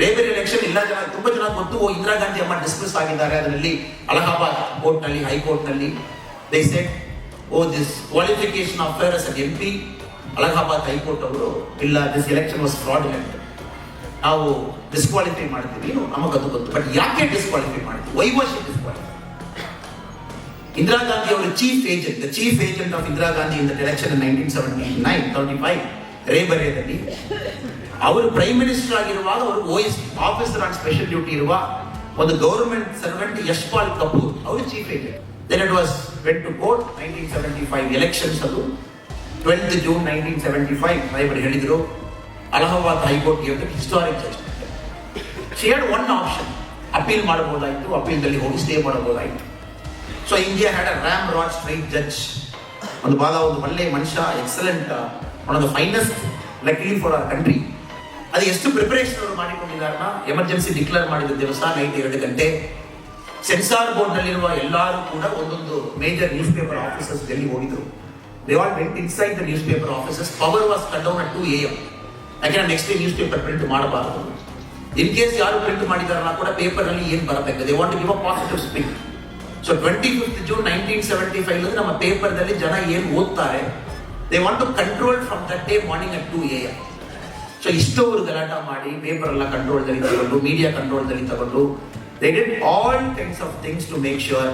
ರೇಬರಿ election ಇಲ್ಲ ಜನ ತುಂಬಾ ಜನ ಗೊತ್ತು, ಇಂದಿರಾ ಗಾಂಧಿ ಅಮ್ಮ ಡಿಸ್ಮಿಸ್ ಆಗಿದ್ದಾರೆ. ಅದರಲ್ಲಿ ಅಲಹಾಬಾದ್ ಕೋರ್ಟ್ನಲ್ಲಿ ಹೈಕೋರ್ಟ್ನಲ್ಲಿ they set O disqualification of her as M P Allahabad high court ಅವರು, ಇಲ್ಲ ದಿಸ್ ಎಲೆಕ್ಷನ್ ವಾಸ್ ಫ್ರಾಡ್ ನಾವು ಡಿಸ್ಕ್ವಾಲಿಫೈ ಮಾಡ್ತೀವಿ. ನಮಗದು ಗೊತ್ತು. ಬಟ್ ಯಾಕೆ ಡಿಸ್ಕ್ವಾಲಿಫೈ ಮಾಡ್ತೀವಿ? Why was disqualify Indira Gandhi ಅವರ chief agent the chief agent of Indira Gandhi in the election nineteen seventy nine thirty five ರೇಬರೇದಲ್ಲಿ ಅವರು ಪ್ರೈಮ್ ಮಿನಿಸ್ಟರ್ ಆಗಿರುವಾಗ ಅವರು O S officer on special duty ಇರುವ ಒಂದು government servant Yashpal Kapoor, ಅವರು chief agent then it was went to court nineteen seventy five elections ಅದು. Twelfth June nineteen seventy five ರೈಬರ್ ಹೇಳಿದರು, Allahabad high court historic just she had one option appeal ಮಾಡಬಹುದಾಯಿತು ಅಪೀಲ್ದಲ್ಲಿ ಹೋಗಿ stay ಮಾಡಬಹುದಾಯಿತು. So India had a ರ್ಯಾಮ್ ರಾಜ್ straight judge ಒಂದು ಬಾಲ, ಒಂದು ಒಳ್ಳೆ ಮನುಷ್ಯ excellent one of the finest luckily for our country ಅದು ಎಷ್ಟು ಪ್ರಿಪರೇಷನ್ ಅವರು ಮಾಡಿಕೊಂಡಿದ್ದಾರನ್ನ ಎಮರ್ಜೆನ್ಸಿ ಡಿಕ್ಲೇರ್ ಮಾಡಿದ ದಿವಸ ನೈಟ್ ಎರಡು ಗಂಟೆ. ಸೆನ್ಸಾರ್ ಬೋರ್ಡ್ನಲ್ಲಿರುವ ಎಲ್ಲರೂ ಕೂಡ ಒಂದೊಂದು major news paper officers Delhi ಹೋಗಿದ್ರು. They all went inside the newspaper offices power was cut down at two A M ಯಾಕೆಂದ್ರೆ next day news paper print ಮಾಡಬಾರದು. ಇನ್ ಕೇಸ್ ಯಾರು ಪ್ರಿಂಟ್ ಮಾಡಿದಾರಲ್ಲ ಕೂಡ ಪೇಪರ್ನಲ್ಲಿ ಏನ್ ಬರಬೇಕು? They want give a positive spin so twenty fifth June nineteen seventy five ನಮ್ಮ ಪೇಪರ್ದಲ್ಲಿ ಜನ ಏನು ಓದ್ತಾರೆ? They want to control from that day morning at two A M so ಇಷ್ಟವರು ಗಲಾಟ ಮಾಡಿ ಪೇಪರ್ ಎಲ್ಲ ಕಂಟ್ರೋಲ್ದಲ್ಲಿ ತಗೊಂಡು ಮೀಡಿಯಾ ಕಂಟ್ರೋಲ್ದಲ್ಲಿ ತಗೊಂಡು they did all kinds of things to make sure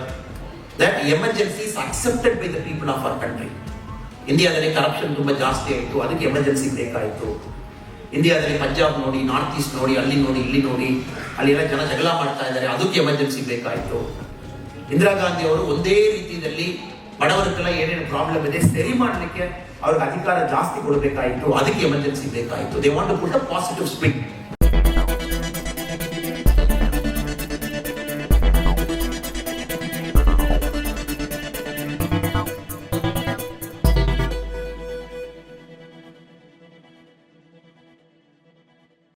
that emergency is accepted by the people of our country ಇಂಡಿಯಾದಲ್ಲಿ corruption ತುಂಬ ಜಾಸ್ತಿ ಆಯಿತು, ಅದಕ್ಕೆ ಎಮರ್ಜೆನ್ಸಿ ಬೇಕಾಯಿತು ಇಂಡಿಯಾದಲ್ಲಿ ಪಂಜಾಬ್ ನೋಡಿ ನಾರ್ತ್ ಈಸ್ಟ್ ನೋಡಿ, ಅಲ್ಲಿ ನೋಡಿ, ಇಲ್ಲಿ ನೋಡಿ, ಅಲ್ಲೆಲ್ಲ ಜನ ಜಗಳ ಮಾಡ್ತಾ ಇದ್ದಾರೆ, ಅದಕ್ಕೆ ಎಮರ್ಜೆನ್ಸಿ ಬೇಕಾಯಿತು ಇಂದಿರಾ ಗಾಂಧಿ ಅವರು ಒಂದೇ ರೀತಿಯಲ್ಲಿ ಬಡವರಿಗೆಲ್ಲ ಏನೇನು ಪ್ರಾಬ್ಲಮ್ ಇದೆ, ಸರಿ ಮಾಡಲಿಕ್ಕೆ ಅವ್ರಿಗೆ ಅಧಿಕಾರ ಜಾಸ್ತಿ ಕೊಡಬೇಕಾಯಿತು, ಅದಕ್ಕೆ ಎಮರ್ಜೆನ್ಸಿ ಬೇಕಾಯಿತು. They want to put a positive spin